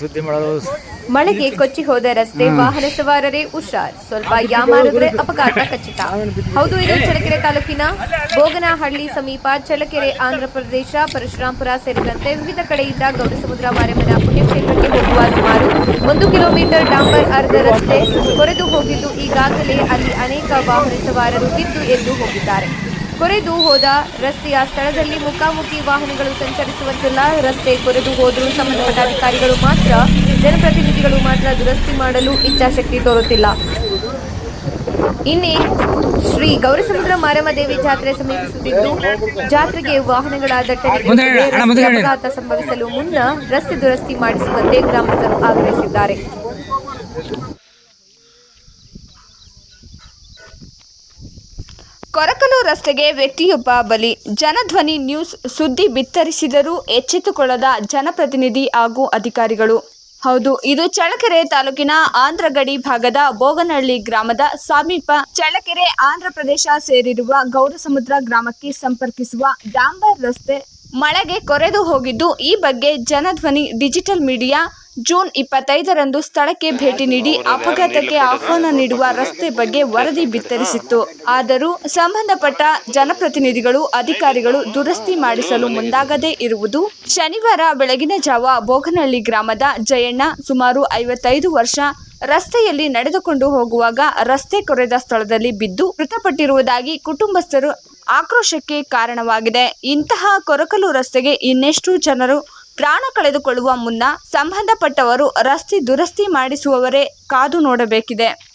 ಸುದ್ದಿ ಮಾಡೋದು. ಮಳೆಗೆ ಕೊಚ್ಚಿ ಹೋದ ರಸ್ತೆ ವಾಹನ ಸವಾರರೇ ಹುಷಾರ್. ಸ್ವಲ್ಪ ಯಾಮಾರಿದ್ರೆ ಅಪಘಾತ ಖಚಿತ. ಹೌದು ಇದು ಚಳ್ಳಕೆರೆ ತಾಲೂಕಿನ ಬೋಗನಹಳ್ಳಿ ಸಮೀಪ ಚಳ್ಳಕೆರೆ ಆಂಧ್ರ ಪ್ರದೇಶ ಪರಶುರಾಂಪುರ ಸೇರಿದಂತೆ ವಿವಿಧ ಕಡೆಯಿಂದ ಗೌರಸಮುದ್ರ ಮಾರಮ್ಮನ ಪುಣ್ಯಕ್ಷೇತ್ರಕ್ಕೆ ಹೋಗುವ ಸುಮಾರು ಒಂದು ಕಿಲೋಮೀಟರ್ ಡಾಂಬರ್ ಅರ್ಧ ರಸ್ತೆ ಕೊರೆದು ಹೋಗಿದ್ದು ಈಗಾಗಲೇ ಅಲ್ಲಿ ಅನೇಕ ವಾಹನ ಸವಾರರು ಬಿದ್ದು ಎದ್ದು ಹೋಗಿದ್ದಾರೆ. ಕೊರೆದು ಹೋದ ರಸ್ತೆಯ ಸ್ಥಳದಲ್ಲಿ ಮುಖಾಮುಖಿ ವಾಹನಗಳು ಸಂಚರಿಸುವಂತಿಲ್ಲ. ರಸ್ತೆ ಕೊರೆದು ಹೋದರೂ ಸಂಬಂಧಪಟ್ಟ ಅಧಿಕಾರಿಗಳು ಮಾತ್ರ ಜನಪ್ರತಿನಿಧಿಗಳು ಮಾತ್ರ ದುರಸ್ತಿ ಮಾಡಲು ಇಚ್ಛಾಶಕ್ತಿ ತೋರುತ್ತಿಲ್ಲ. ಇನ್ನೇ ಶ್ರೀ ಗೌರಸಮುದ್ರ ಮಾರಮ್ಮದೇವಿ ಜಾತ್ರೆ ಸಮೀಪಿಸುತ್ತಿದ್ದು ಜಾತ್ರೆಗೆ ವಾಹನಗಳ ದಟ್ಟಣೆ ಅಪಘಾತ ಸಂಭವಿಸಲು ಮುನ್ನ ರಸ್ತೆ ದುರಸ್ತಿ ಮಾಡಿಸುವಂತೆ ಗ್ರಾಮಸ್ಥರು ಆಗ್ರಹಿಸಿದ್ದಾರೆ. ಕೊರಕಲು ರಸ್ತೆಗೆ ವ್ಯಕ್ತಿಯೊಬ್ಬ ಬಲಿ. ಜನಧ್ವನಿ ನ್ಯೂಸ್ ಸುದ್ದಿ ಬಿತ್ತರಿಸಿದರೂ ಎಚ್ಚೆತ್ತುಕೊಳ್ಳದ ಜನಪ್ರತಿನಿಧಿ ಹಾಗೂ ಅಧಿಕಾರಿಗಳು. ಹೌದು, ಇದು ಚಳ್ಳಕೆರೆ ತಾಲೂಕಿನ ಆಂಧ್ರಗಡಿ ಭಾಗದ ಬೋಗನಹಳ್ಳಿ ಗ್ರಾಮದ ಸಮೀಪ. ಚಳ್ಳಕೆರೆ ಆಂಧ್ರ ಪ್ರದೇಶ ಸೇರಿರುವ ಗೌರಸಮುದ್ರ ಗ್ರಾಮಕ್ಕೆ ಸಂಪರ್ಕಿಸುವ ಡಾಂಬರ್ ರಸ್ತೆ ಮಳೆಗೆ ಕೊರೆದು ಹೋಗಿದ್ದು ಈ ಬಗ್ಗೆ ಜನಧ್ವನಿ ಡಿಜಿಟಲ್ ಮೀಡಿಯಾ ಜೂನ್ ಇಪ್ಪತ್ತೈದರಂದು ಸ್ಥಳಕ್ಕೆ ಭೇಟಿ ನೀಡಿ ಅಪಘಾತಕ್ಕೆ ಆಹ್ವಾನ ನೀಡುವ ರಸ್ತೆ ಬಗ್ಗೆ ವರದಿ ಬಿತ್ತರಿಸಿತ್ತು. ಆದರೂ ಸಂಬಂಧಪಟ್ಟ ಜನಪ್ರತಿನಿಧಿಗಳು ಅಧಿಕಾರಿಗಳು ದುರಸ್ತಿ ಮಾಡಿಸಲು ಮುಂದಾಗದೇ ಇರುವುದು ಶನಿವಾರ ಬೆಳಗಿನ ಜಾವ ಬೋಗನಹಳ್ಳಿ ಗ್ರಾಮದ ಜಯಣ್ಣ ಸುಮಾರು ಐವತ್ತೈದು ವರ್ಷ ರಸ್ತೆಯಲ್ಲಿ ನಡೆದುಕೊಂಡು ಹೋಗುವಾಗ ರಸ್ತೆ ಕೊರೆದ ಸ್ಥಳದಲ್ಲಿ ಬಿದ್ದು ಮೃತಪಟ್ಟಿರುವುದಾಗಿ ಕುಟುಂಬಸ್ಥರು ಆಕ್ರೋಶಕ್ಕೆ ಕಾರಣವಾಗಿದೆ. ಇಂತಹ ಕೊರಕಲು ರಸ್ತೆಗೆ ಇನ್ನೆಷ್ಟು ಜನರು ಪ್ರಾಣ ಕಳೆದುಕೊಳ್ಳುವ ಮುನ್ನ ಸಂಬಂಧಪಟ್ಟವರು ರಸ್ತೆ ದುರಸ್ತಿ ಮಾಡಿಸುವವರೇ ಕಾದು ನೋಡಬೇಕಿದೆ.